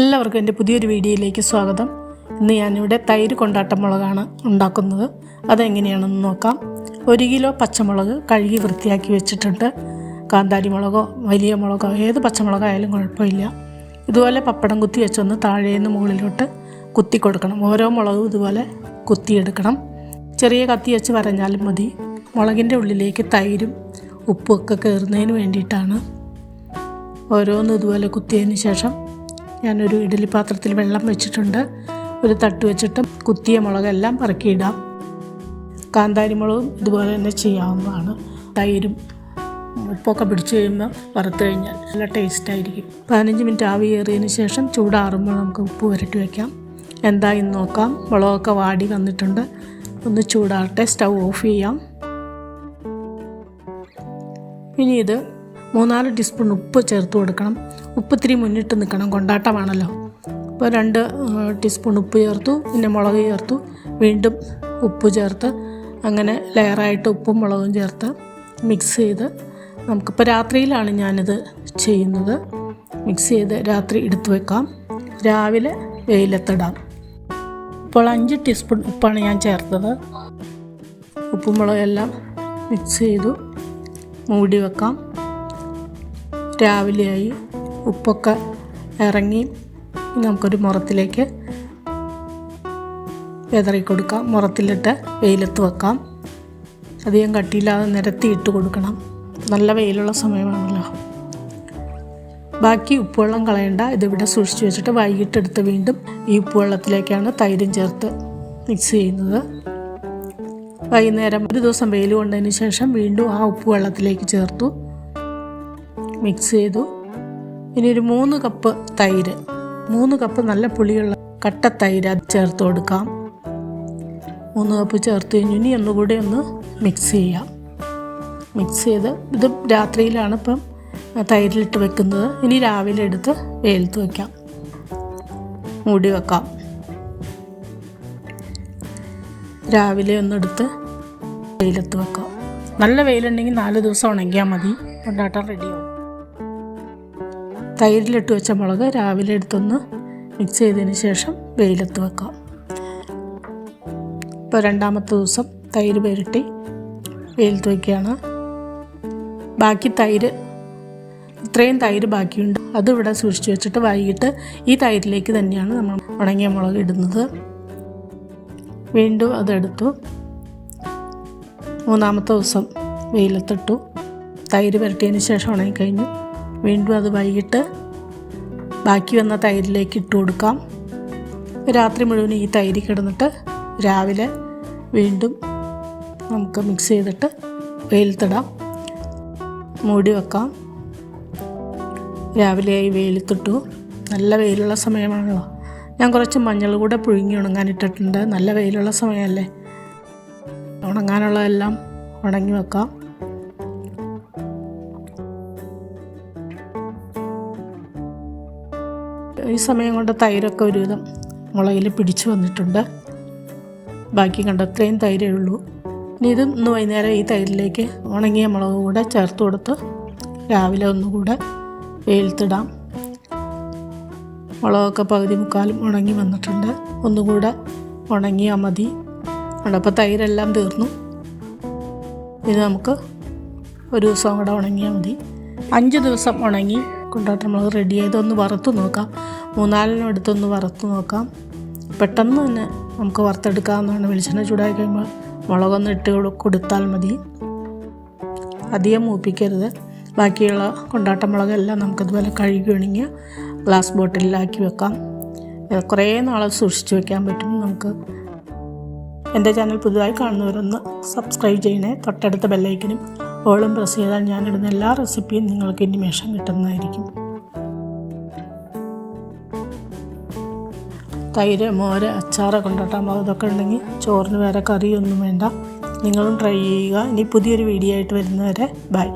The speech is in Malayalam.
എല്ലാവർക്കും എന്റെ പുതിയൊരു വീഡിയോയിലേക്ക് സ്വാഗതം. ഇന്ന് ഞാനിവിടെ തൈര് കൊണ്ടാട്ട മുളകാണ് ഉണ്ടാക്കുന്നത്. അതെങ്ങനെയാണെന്ന് നോക്കാം. ഒരു കിലോ പച്ചമുളക് കഴുകി വൃത്തിയാക്കി വെച്ചിട്ടുണ്ട്. കാന്താരി മുളകോ വലിയ മുളകോ ഏത് പച്ചമുളകായാലും കുഴപ്പമില്ല. ഇതുപോലെ പപ്പടം കുത്തി വെച്ചൊന്ന് താഴേന്ന് മുകളിലോട്ട് കുത്തി കൊടുക്കണം. ഓരോ മുളകും ഇതുപോലെ കുത്തിയെടുക്കണം ചെറിയ കത്തി വെച്ച് വരഞ്ഞാലും മതി. മുളകിന്റെ ഉള്ളിലേക്ക് തൈരും ഉപ്പും ഒക്കെ കയറുന്നതിന് വേണ്ടിയിട്ടാണ് ഓരോന്ന് ഇതുപോലെ കുത്തിയതിന് ശേഷം ഞാനൊരു ഇഡലി പാത്രത്തിൽ വെള്ളം വെച്ചിട്ടുണ്ട്. ഒരു തട്ട് വെച്ചിട്ട് കുത്തിയ മുളകെല്ലാം പറക്കിയിടാം. കാന്താരി മുളകും ഇതുപോലെ തന്നെ ചെയ്യാവുന്നതാണ്. തൈരും ഉപ്പൊക്കെ പിടിച്ചു കഴിയുമ്പോൾ വറുത്ത് കഴിഞ്ഞാൽ നല്ല ടേസ്റ്റായിരിക്കും പതിനഞ്ച് മിനിറ്റ് ആവി കയറിയതിന് ശേഷം ചൂടാറുമ്പോൾ നമുക്ക് ഉപ്പ് പുരട്ടി വയ്ക്കാം എന്തായെന്ന് നോക്കാം. മുളകൊക്കെ വാടി വന്നിട്ടുണ്ട്. ഒന്ന് ചൂടാറട്ടെ സ്റ്റൗ ഓഫ് ചെയ്യാം. ഇനി ഇത് മൂന്നാൽ ടീസ്പൂൺ ഉപ്പ് ചേർത്ത് കൊടുക്കണം. ഉപ്പ് ഇത്തിരി മുന്നിട്ട് നിൽക്കണം. കൊണ്ടാട്ടമാണല്ലോ. അപ്പോൾ രണ്ട് ടീസ്പൂൺ ഉപ്പ് ചേർത്തു. പിന്നെ മുളക് ചേർത്തു. വീണ്ടും ഉപ്പ് ചേർത്ത്. അങ്ങനെ ലെയറായിട്ട് ഉപ്പും മുളകും ചേർത്ത് മിക്സ് ചെയ്ത് നമുക്കിപ്പോൾ രാത്രിയിലാണ് ഞാനിത് ചെയ്യുന്നത്. മിക്സ് ചെയ്ത് രാത്രി എടുത്തു വെക്കാം. രാവിലെ വെയിലത്തിടാം ഇപ്പോൾ അഞ്ച് ടീസ്പൂൺ ഉപ്പാണ് ഞാൻ ചേർത്തത്. ഉപ്പും മുളകെല്ലാം മിക്സ് ചെയ്തു. മൂടി വെക്കാം. രാവിലെയായി ഉപ്പൊക്കെ ഇറങ്ങി നമുക്കൊരു മുറത്തിലേക്ക് വിതറി കൊടുക്കാം മുറത്തിലിട്ട് വെയിലത്ത് വെക്കാം. അധികം കട്ടിയില്ലാതെ നിരത്തി ഇട്ട് കൊടുക്കണം. നല്ല വെയിലുള്ള സമയമാണല്ലോ. ബാക്കി ഉപ്പുവെള്ളം കളയണ്ട. ഇതിവിടെ സൂക്ഷിച്ചു വെച്ചിട്ട് വൈകിട്ടെടുത്ത് വീണ്ടും ഈ ഉപ്പുവെള്ളത്തിലേക്കാണ് തൈരും ചേർത്ത് മിക്സ് ചെയ്യുന്നത്. വൈകുന്നേരം ഒരു ദിവസം വെയിൽ കൊണ്ടതിന് ശേഷം വീണ്ടും ആ ഉപ്പ് വെള്ളത്തിലേക്ക് ചേർത്തു. മിക്സ് ചെയ്തു ഇനി ഒരു മൂന്ന് കപ്പ് തൈര്. മൂന്ന് കപ്പ് നല്ല പുളിയുള്ള കട്ട തൈര് ചേർത്ത് കൊടുക്കാം. മൂന്ന് കപ്പ് ചേർത്ത് കഴിഞ്ഞു ഇനി ഒന്നുകൂടി ഒന്ന് മിക്സ് ചെയ്യാം. മിക്സ് ചെയ്ത് ഇത് രാത്രിയിലാണ് ഇപ്പം തൈരിലിട്ട് വെക്കുന്നത്. ഇനി രാവിലെ എടുത്ത് വെയിലത്ത് വയ്ക്കാം മൂടി വെക്കാം. രാവിലെ ഒന്നെടുത്ത് വെയിലത്ത് വെക്കാം. നല്ല വെയിലുണ്ടെങ്കിൽ നാല് ദിവസം ഉണങ്ങിയാൽ മതി. കൊണ്ടാട്ടം റെഡിയാവും തൈരിലിട്ട് വെച്ച മുളക് രാവിലെ എടുത്തൊന്ന് മിക്സ് ചെയ്തതിന് ശേഷം വെയിലത്ത് വെക്കാം. ഇപ്പോൾ രണ്ടാമത്തെ ദിവസം തൈര് പുരട്ടി വെയിലത്ത് വയ്ക്കുകയാണ് ബാക്കി തൈര് ഇത്രയും തൈര് ബാക്കിയുണ്ട്. അതിവിടെ സൂക്ഷിച്ച് വെച്ചിട്ട് വൈകിട്ട് ഈ തൈരിലേക്ക് തന്നെയാണ് നമ്മൾ ഉണങ്ങിയ മുളക് ഇടുന്നത്. വീണ്ടും അതെടുത്തു. മൂന്നാമത്തെ ദിവസം വെയിലത്തിട്ടു. തൈര് പുരട്ടിയതിന് ശേഷം ഉണങ്ങിക്കഴിഞ്ഞു. വീണ്ടും അത് വൈകിട്ട് ബാക്കി വന്ന തൈരിലേക്ക് ഇട്ട് കൊടുക്കാം. രാത്രി മുഴുവൻ ഈ തൈര് കിടന്നിട്ട് രാവിലെ വീണ്ടും നമുക്ക് മിക്സ് ചെയ്തിട്ട് വെയിലത്തിടാം. മൂടി വെക്കാം. രാവിലെയായി വെയിലത്തിട്ടു. നല്ല വെയിലുള്ള സമയമാണല്ലോ. ഞാൻ കുറച്ച് മഞ്ഞൾ കൂടെ പുഴുങ്ങി ഉണങ്ങാനിട്ടിട്ടുണ്ട് നല്ല വെയിലുള്ള സമയമല്ലേ. ഉണങ്ങാനുള്ളതെല്ലാം ഉണങ്ങി വെക്കാം. സമയം കൊണ്ട് തൈരൊക്കെ ഒരുവിധം മുളകിൽ പിടിച്ചു വന്നിട്ടുണ്ട്. ബാക്കി കണ്ട അത്രയും തൈരേ ഉള്ളൂ. ഇനി ഇതും ഇന്ന് വൈകുന്നേരം ഈ തൈരിലേക്ക് ഉണങ്ങിയ മുളക് കൂടെ ചേർത്ത് കൊടുത്ത് രാവിലെ ഒന്നുകൂടെ വെയിലത്തിടാം. മുളകൊക്കെ പകുതി മുക്കാലും ഉണങ്ങി വന്നിട്ടുണ്ട്. ഒന്നുകൂടെ ഉണങ്ങിയാൽ മതി. അപ്പോൾ തൈരെല്ലാം തീർന്നു. ഇത് നമുക്ക് ഒരു ദിവസം കൂടെ ഉണങ്ങിയാൽ മതി. അഞ്ച് ദിവസം ഉണങ്ങി കൊണ്ടാട്ടം മുളക് റെഡി ചെയ്തൊന്ന് വറുത്ത് നോക്കാം. മൂന്നാലിനും എടുത്തൊന്ന് വറുത്ത് നോക്കാം. പെട്ടെന്ന് തന്നെ നമുക്ക് വറുത്തെടുക്കാവുന്നതാണ്. വെളിച്ചെണ്ണ ചൂടായി കഴിയുമ്പോൾ മുളകൊന്ന് ഇട്ട് കൊടുത്താൽ മതി. അധികം മൂപ്പിക്കരുത്. ബാക്കിയുള്ള കൊണ്ടാട്ട മുളകെല്ലാം നമുക്കതുപോലെ കഴുകി ഉണങ്ങിയ ഗ്ലാസ് ബോട്ടിലാക്കി വെക്കാം കുറേ നാളെ സൂക്ഷിച്ച് വെക്കാൻ പറ്റും. നമുക്ക് എന്റെ ചാനൽ പുതുതായി കാണുന്നവരൊന്ന് സബ്സ്ക്രൈബ് ചെയ്യണേ. തൊട്ടടുത്ത ബെല്ലൈക്കനും ഓളും പ്രസ് ചെയ്താൽ ഞാനിടുന്ന എല്ലാ റെസിപ്പിയും നിങ്ങൾക്ക് ഇനിമേഷം കിട്ടുന്നതായിരിക്കും. തൈര് മോര് അച്ചാറ് കൊണ്ടാട്ടാൻ ഇതൊക്കെ ഉണ്ടെങ്കിൽ ചോറിന് വേറെ കറിയൊന്നും വേണ്ട. നിങ്ങളും ട്രൈ ചെയ്യുക. ഇനി പുതിയൊരു വീഡിയോ ആയിട്ട് വരുന്നവരെ ബൈ.